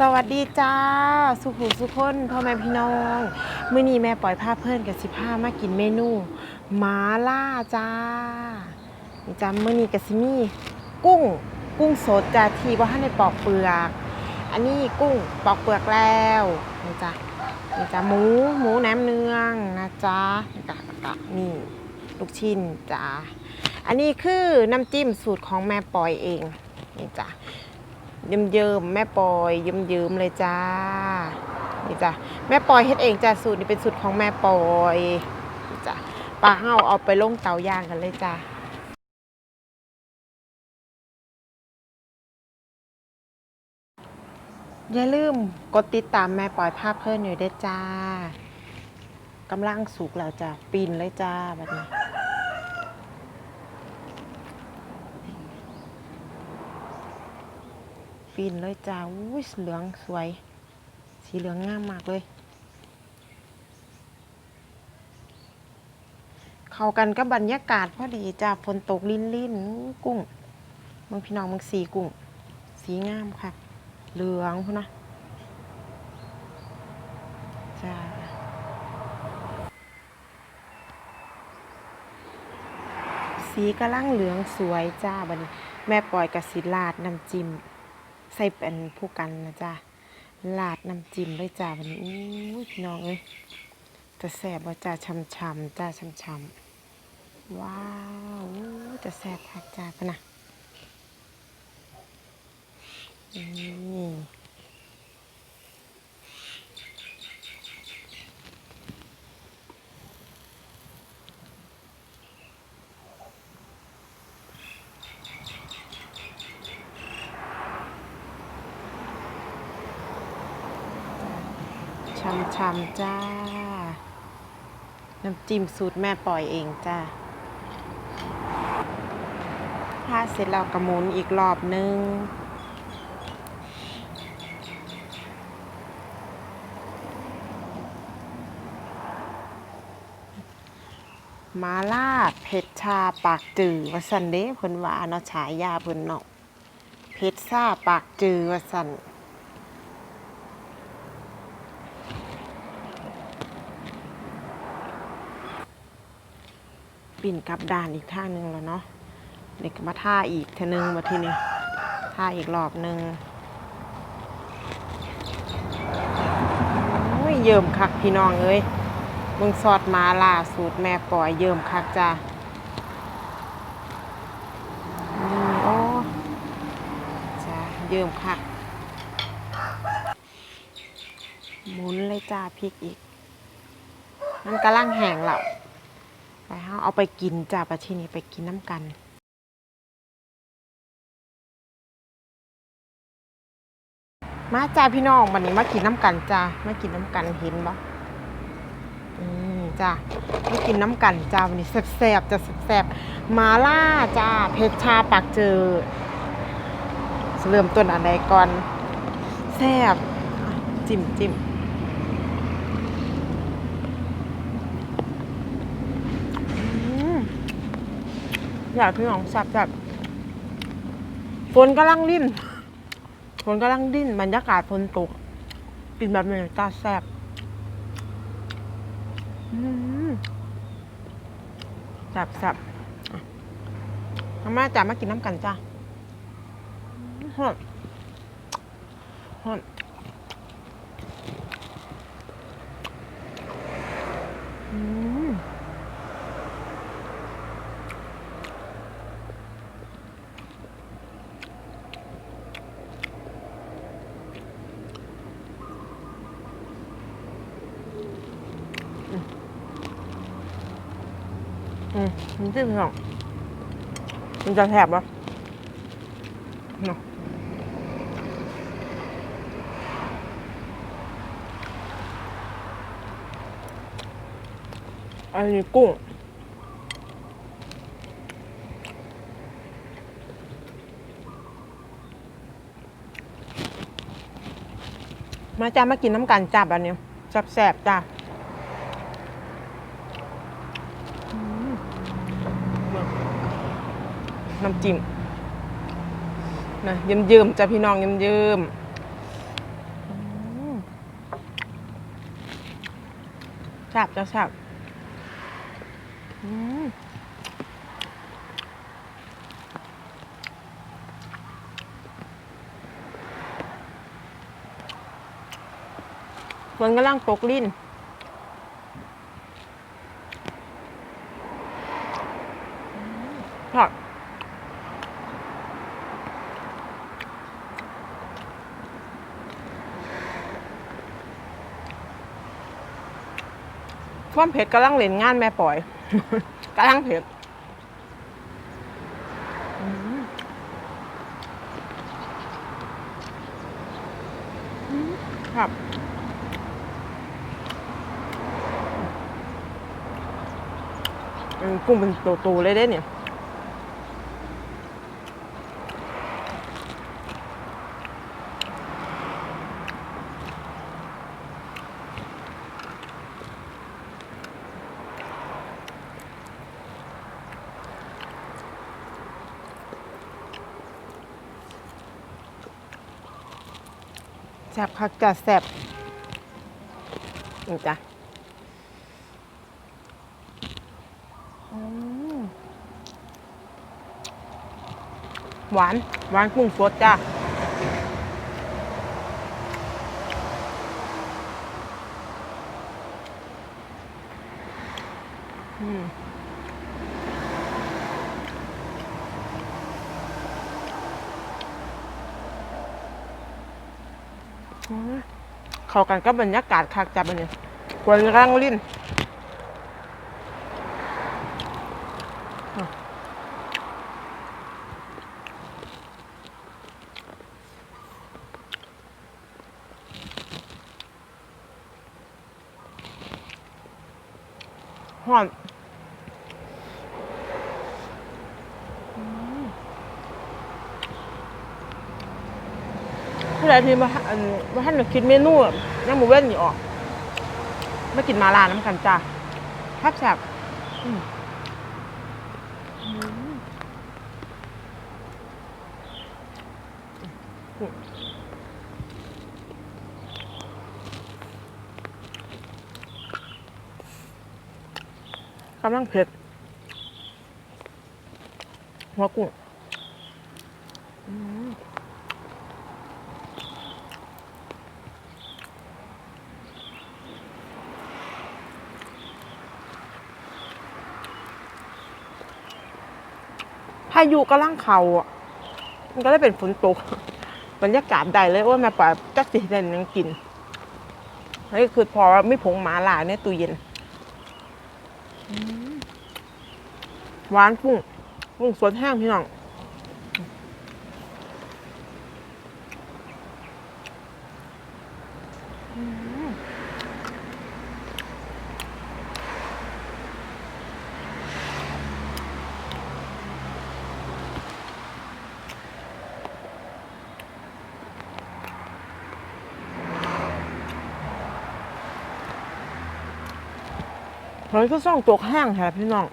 สวัสดีจ้า สุขุสุขคนพ่อแม่พี่น้องมื้อนี้แม่ปล่อยผ้าเพื่อนกับสิผ้ามากินเมนูหมาล่าจ้านี่จ้ามื้อนี้กับสิมีกุ้งกุ้งสดจ้าที่บ่ทันได้ปอกเปลือก อันนี้กุ้งปอกเปลือกแล้วนี่จ้านี่จ้าหมูหมูแหนมเนืองนะจ้านี่จ้ากะนี่ลูกชิ้นจ้าอันนี้คือน้ำจิ้มสูตรของแม่ปล่อยเองนี่จ้า เยิ้มยิมๆแม่ปอยเยิ้มยิมๆเลยจ้านี่จ้ะแม่ปอยเฮ็ดเองจ้ะสูตรนี้เป็นสูตรของแม่ปอยนี่จ้ะปลาเฮาเอาไปลงเตาย่างกันเลยจ้าอย่าลืมกดติดตามแม่ปอยภาพเพิ่นอยู่ด้จ้ากำลังสุกแล้วจ้ะปีนเลยจ้าแบบนี้ ฟินเลยจ้าอุ้ยเหลืองสวย สีเหลืองงามมากเลย เข้ากันกับบรรยากาศพอดีจ้าฝนตกลินลินๆกุ้งมึงพี่น้องมึงสีกุ้ง สีงามค่ะ เหลืองพุ่นนะจ้าสีกำลังเหลืองสวยจ้าบัดนี้ แม่ปล่อยกับสิลาดน้ำจิ้ม ใส่เป็นผู้กันนะจ๊ะลาดน้ำจิ้มเลยจ้าวันนี้อู้พี่น้องเอ้ยจะแสบว่าจ้าช้ำๆจ้าช้ำๆว้าวจะแสบพักจ้าพะนะนี่ ช่ำๆจ้า น้ำจิ้มสูตรแม่ปล่อยเองจ้าพาเสร็จแล้วกระมุนอีกรอบนึงมาลาดเผ็ดชาปากจือว่าสันเด้เพิ่นว่าเนาะฉายาเพิ่นเนาะเผ็ดซาปากจือว่าสัน ปิ่นกลับด้านอีกท่าหนึงแล้วเนาะเด็กมาท่าอีกเทอนึงมาทีนี้ท่าอีกรอบหนึงโอ้ยเยิ่มคักพี่น้องเอ้ยมึงสอดมาล่าสูตรแม่ปล่อยเยิ่มคักจ้าโอ้จ้าเยิ่มคักหมุนเลยจ้าพริกอีก มันกำลังแห้งแล้ว ไปเฮาเอาไปกินจ้าประทีนี้ไปกินน้ำกันมาจ้าพี่น้องวันนี้มากินน้ำกันจ้ามากินน้ำกันเห็นบ่อืมจ้าม่กินน้ำกันจ้าวันนี้แซ่บๆจะแซ่บๆมาล่าจ้าเพชรชาปากเจอเริ่มต้นอันใดก่อนแซ่บจิ้มจิ้มอืม อยากพี่น้องแซบแบบฝนกำลังดิ้นฝนกำลังดิ้นบรรยากาศฝนตกกินแบบนี้จ้าแซ่บอืมจับจับอ่มาม่าจ๋ามากินน้ำกันจ้าฮอนฮอนอืม มันจิ้มสองมันจะแสบปะเนาะอันนี้กุ้งมาจ้ามากินน้ำกันจับอันนี้แสบๆจ้า น้ำจิ้มนะเยิ้มๆจ้ะพี่น้องเยิ้มๆแซ่บจะแซ่บอนกำลังตกลิ้น ผัก ความเผ็ดกำลังเล่นงานแม่ปล่อยกำลังเผ็ดครับกุ้งเป็นตัวๆเลยได้เนี่ย แซ่บคักจ้ะแซ่บนี่จ้ะอืมหวาน หวานกุ้งสดจ้ะ เข้ากันกับบรรยากาศคักจ้ะบันนี้กวนรังลิ้นห่อน ผู้ใดที่มาอันมาท่านคิดเมนูอะยังหมูเว้นนี่ออกมากินมาลาน้ำกันจ้าแซ่บแซ่บกำลังเผ็ดหัวกุ้งายุกำลังเขาอะ มันก็ได้เป็นฝนตกบรรยากาศใดเลยว่าแม่ป่าจักสิเด่นยังกินนี่คือพอไม่ผงหมาลาในตู้เย็นหวานกุ้งกุ้งสดแห้งพี่น้อง เฮ้ยก็ส่องตกแห้งแฮะพี่น้อง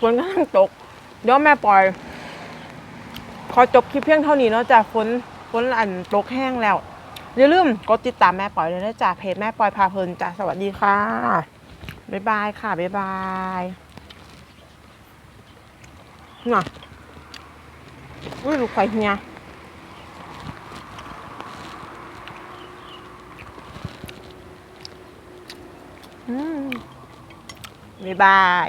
ฝนกำลังตก เดี๋ยวแม่ปล่อย ขอจบคลิปเพียงเท่านี้เนาะจ้ะฝนฝนอันตกแห้งแล้วอย่าลืมกดติดตามแม่ปล่อยเลยนะจ้ะเพจแม่ปล่อยพาเพลินจ้ะสวัสดีค่ะบ๊ายบายค่ะบ๊ายบายน่ะอุ้ยลูกไข่เฮีย บ๊ายบาย